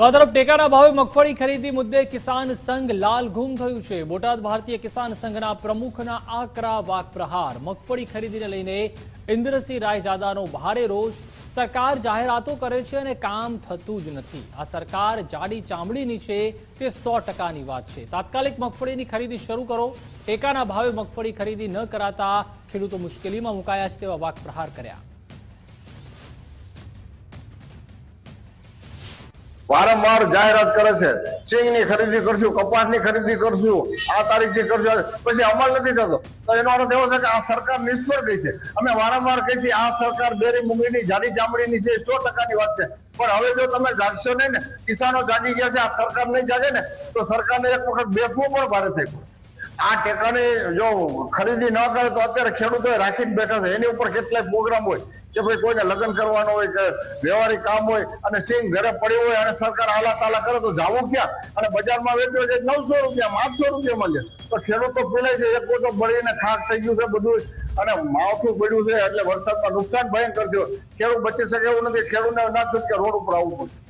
તો આ તરફ ટેકાના ભાવે મગફળી ખરીદી મુદ્દે કિસાન સંઘ લાલ ગુમ થયું છે. બોટાદ ભારતીય કિસાન સંઘના પ્રમુખના આકરા વાક પ્રહાર મગફળી ખરીદીને લઈને ઇન્દ્રસિંહ રાયજાદાનો ભારે રોષ. સરકાર જાહેરાતો કરે છે અને કામ થતું જ નથી. આ સરકાર જાડી ચામડીની છે તે સો ટકાની વાત છે. તાત્કાલિક મગફળીની ખરીદી શરૂ કરો. ટેકાના ભાવે મગફળી ખરીદી ન કરાતા ખેડૂતો મુશ્કેલીમાં મુકાયા છે તેવા વાક પ્રહાર કર્યા. વારંવાર જાહેરાત કરે છે. સિંગની ખરીદી કરશું, કપાસની ખરીદી કરશું, આ તારીખથી કરશું પછી અમલ નથી થતો. તો એનો અર્થ એવો છે કે આ સરકાર નિષ્ફળ ગઈ છે. અમે વારંવાર કહીએ છીએ, આ સરકાર બેરી મૂંગીની જાડી ચામડીની છે સો ટકાની વાત છે. પણ હવે જો તમે જાગશો નહીં ને, કિસાનો જાગી ગયા છે, આ સરકાર નહીં જાગે ને, તો સરકારને એક વખત બેસવું પણ ભારે થઈ પડશે આ ટેકાની જો ખરીદી ન કરે તો અત્યારે ખેડૂતો રાખીને બેઠા છે. એની ઉપર કેટલાય પ્રોગ્રામ હોય. કે ભાઈ કોઈને લગ્ન કરવાનું હોય કે વ્યવહારિક કામ હોય અને સિંહ ઘરે પડ્યું હોય અને સરકાર આલા તાલા કરે તો જાવું ક્યાં? અને બજારમાં વેચ્યો છે નવસો રૂપિયા, આઠસો રૂપિયા મળે. તો ખેડૂતો પીલાય છે, એક તો બળીને ખાક થઈ ગયું છે બધું. અને માવઠું પડ્યું છે એટલે વરસાદમાં નુકસાન ભયંકર થયું. ખેડૂત બચી શકે એવું નથી. ખેડૂતને ના છૂટકે રોડ ઉપર આવવું પડશે.